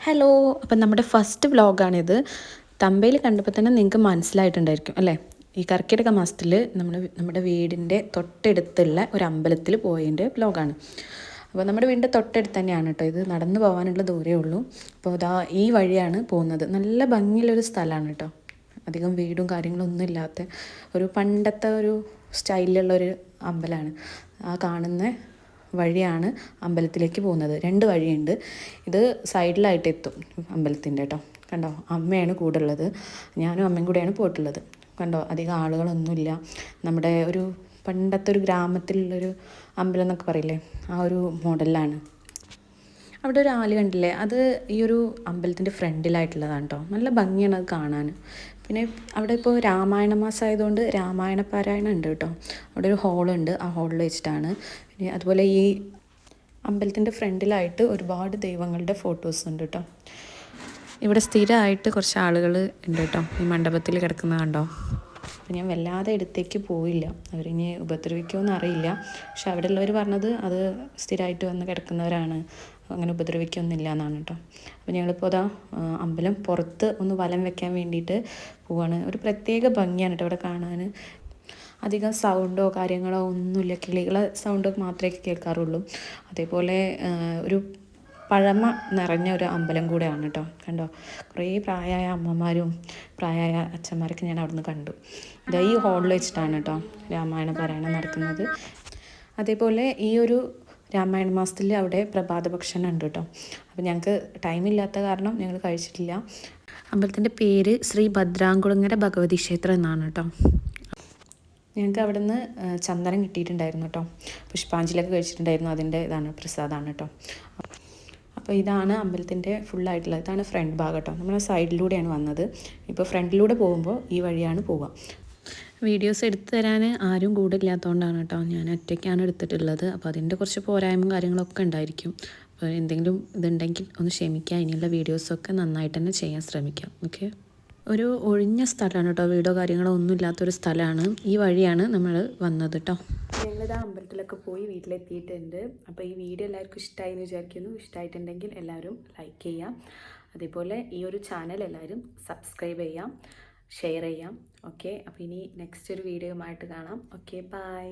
Hello അപ്പം നമ്മുടെ first വ്ളോഗാണിത് തമ്പയിൽ കണ്ടപ്പോൾ തന്നെ നിങ്ങൾക്ക് മനസ്സിലായിട്ടുണ്ടായിരിക്കും അല്ലേ? ഈ കർക്കിടക മാസത്തിൽ നമ്മൾ നമ്മുടെ വീടിന്റെ തൊട്ടടുത്തുള്ള ഒരു അമ്പലത്തിൽ പോയതിന്റെ വ്ളോഗാണ് അപ്പോൾ നമ്മുടെ വീടിന്റെ തൊട്ടടുത്ത് തന്നെയാണ് കേട്ടോ ഇത്. നടന്നു പോകാനുള്ള ദൂരേ ഉള്ളൂ. അപ്പോൾ ഇതാ ഈ വഴിയാണ് പോകുന്നത്. നല്ല ഭംഗിയുള്ളൊരു സ്ഥലമാണ് കേട്ടോ. അധികം വീടും കാര്യങ്ങളൊന്നും ഇല്ലാത്ത ഒരു പണ്ടത്തെ ഒരു സ്റ്റൈലിലുള്ളൊരു അമ്പലമാണ്. ആ കാണുന്ന വഴിയാണ് അമ്പലത്തിലേക്ക് പോകുന്നത്. രണ്ട് വഴിയുണ്ട്. ഇത് സൈഡിലായിട്ട് എത്തും അമ്പലത്തിന്റെ കേട്ടോ. കണ്ടോ? അമ്മയാണ് കൂടെ ഉള്ളത് ഞാനും അമ്മയും കൂടെയാണ് പോയിട്ടുള്ളത്. കണ്ടോ? അധികം ആളുകളൊന്നുമില്ല. നമ്മുടെ ഒരു പണ്ടത്തെ ഒരു ഗ്രാമത്തിലുള്ളൊരു അമ്പലം എന്നൊക്കെ പറയില്ലേ? ആ ഒരു മോഡലിലാണ്. അവിടെ ഒരു ആൽ കണ്ടില്ലേ? അത് ഈ ഒരു അമ്പലത്തിന്റെ ഫ്രണ്ടിലായിട്ടുള്ളതാണ് കേട്ടോ. നല്ല ഭംഗിയാണ് അത് കാണാൻ. പിന്നെ അവിടെ ഇപ്പോൾ രാമായണ മാസം ആയതുകൊണ്ട് രാമായണ പാരായണം ഉണ്ട് കേട്ടോ. അവിടെ ഒരു ഹോളുണ്ട് ആ ഹോളിൽ വെച്ചിട്ടാണ്. പിന്നെ അതുപോലെ ഈ അമ്പലത്തിന്റെ ഫ്രണ്ടിലായിട്ട് ഒരുപാട് ദൈവങ്ങളുടെ ഫോട്ടോസ് ഉണ്ട് കേട്ടോ. ഇവിടെ സ്ഥിരമായിട്ട് കുറച്ച് ആളുകൾ ഉണ്ട് കേട്ടോ. ഈ മണ്ഡപത്തിൽ കിടക്കുന്ന കണ്ടോ? അപ്പം ഞാൻ വല്ലാതെ അടുത്തേക്ക് പോയില്ല. അവരിനി ഉപദ്രവിക്കുമോ എന്നറിയില്ല പക്ഷെ അവിടെ ഉള്ളവർ പറഞ്ഞത് അത് സ്ഥിരമായിട്ട് വന്ന് കിടക്കുന്നവരാണ്. അങ്ങനെ ഉപദ്രവിക്കൊന്നുമില്ല എന്നാണ് കേട്ടോ. അപ്പോൾ ഞങ്ങളിപ്പോൾ അതാ അമ്പലം പുറത്ത് ഒന്ന് വലം വെക്കാൻ വേണ്ടിയിട്ട് പോവാണ്. ഒരു പ്രത്യേക ഭംഗിയാണ് കേട്ടോ ഇവിടെ കാണാൻ. അധികം സൗണ്ടോ കാര്യങ്ങളോ ഒന്നുമില്ല. കിളികളെ സൗണ്ട് മാത്രമേ കേൾക്കാറുള്ളൂ. അതേപോലെ ഒരു പഴമ നിറഞ്ഞ ഒരു അമ്പലം കൂടെയാണ് കേട്ടോ. കണ്ടോ? കുറേ പ്രായമായ അമ്മമാരും പ്രായമായ അച്ഛന്മാരൊക്കെ ഞാൻ അവിടുന്ന് കണ്ടു. ഇത് ഈ ഹോളിൽ വെച്ചിട്ടാണ് കേട്ടോ രാമായണ പാരായണം നടക്കുന്നത്. അതേപോലെ ഈ ഒരു രാമായണ മാസത്തിൽ അവിടെ പ്രഭാത ഭക്ഷണം ഉണ്ട് കേട്ടോ അപ്പോൾ ഞങ്ങൾക്ക് ടൈമില്ലാത്ത കാരണം ഞങ്ങൾ കഴിച്ചിട്ടില്ല. അമ്പലത്തിന്റെ പേര് ശ്രീ ഭദ്രാങ്കുളങ്ങര ഭഗവതി ക്ഷേത്രം എന്നാണ് കേട്ടോ ഞങ്ങൾക്ക് അവിടെ നിന്ന് ചന്ദനം കിട്ടിയിട്ടുണ്ടായിരുന്നു കേട്ടോ പുഷ്പാഞ്ജലിയൊക്കെ കഴിച്ചിട്ടുണ്ടായിരുന്നു. അതിന്റെ ഇതാണ് പ്രസാദമാണ് കേട്ടോ അപ്പോൾ ഇതാണ് അമ്പലത്തിന്റെ ഫുള്ളായിട്ടുള്ള ഇതാണ് ഫ്രണ്ട് ഭാഗം കേട്ടോ നമ്മൾ സൈഡിലൂടെയാണ് വന്നത്. ഇപ്പോൾ ഫ്രണ്ടിലൂടെ പോകുമ്പോൾ ഈ വഴിയാണ് പോവുക. വീഡിയോസ് എടുത്തു തരാൻ ആരും കൂടെ ഇല്ലാത്തതുകൊണ്ടാണ് കേട്ടോ. ഞാൻ ഒറ്റയ്ക്കാണ് എടുത്തിട്ടുള്ളത്. അപ്പോൾ അതിന്റെ കുറച്ച് പോരായ്മ കാര്യങ്ങളൊക്കെ ഉണ്ടായിരിക്കും. അപ്പോൾ എന്തെങ്കിലും ഇതുണ്ടെങ്കിൽ ഒന്ന് ക്ഷമിക്കുക. ഇനിയുള്ള വീഡിയോസൊക്കെ നന്നായിട്ട് തന്നെ ചെയ്യാൻ ശ്രമിക്കാം. ഓക്കെ ഒരു ഒഴിഞ്ഞ സ്ഥലമാണ് കേട്ടോ. വീടോ കാര്യങ്ങളോ ഒന്നും ഇല്ലാത്തൊരു സ്ഥലമാണ് ഈ വഴിയാണ് നമ്മൾ വന്നത് കേട്ടോ. ഞങ്ങളിത് അമ്പലത്തിലൊക്കെ പോയി വീട്ടിലെത്തിയിട്ടുണ്ട്. അപ്പോൾ ഈ വീഡിയോ എല്ലാവർക്കും ഇഷ്ടമായി എന്ന് വിചാരിക്കുന്നു. ഇഷ്ടമായിട്ടുണ്ടെങ്കിൽ എല്ലാവരും ലൈക്ക് ചെയ്യാം. അതേപോലെ ഈ ഒരു ചാനൽ എല്ലാവരും സബ്സ്ക്രൈബ് ചെയ്യാം. ഷെയർ ചെയ്യാം. ഓക്കെ? അപ്പോൾ ഇനി നെക്സ്റ്റ് ഒരു വീഡിയോയുമായിട്ട് കാണാം. Okay bye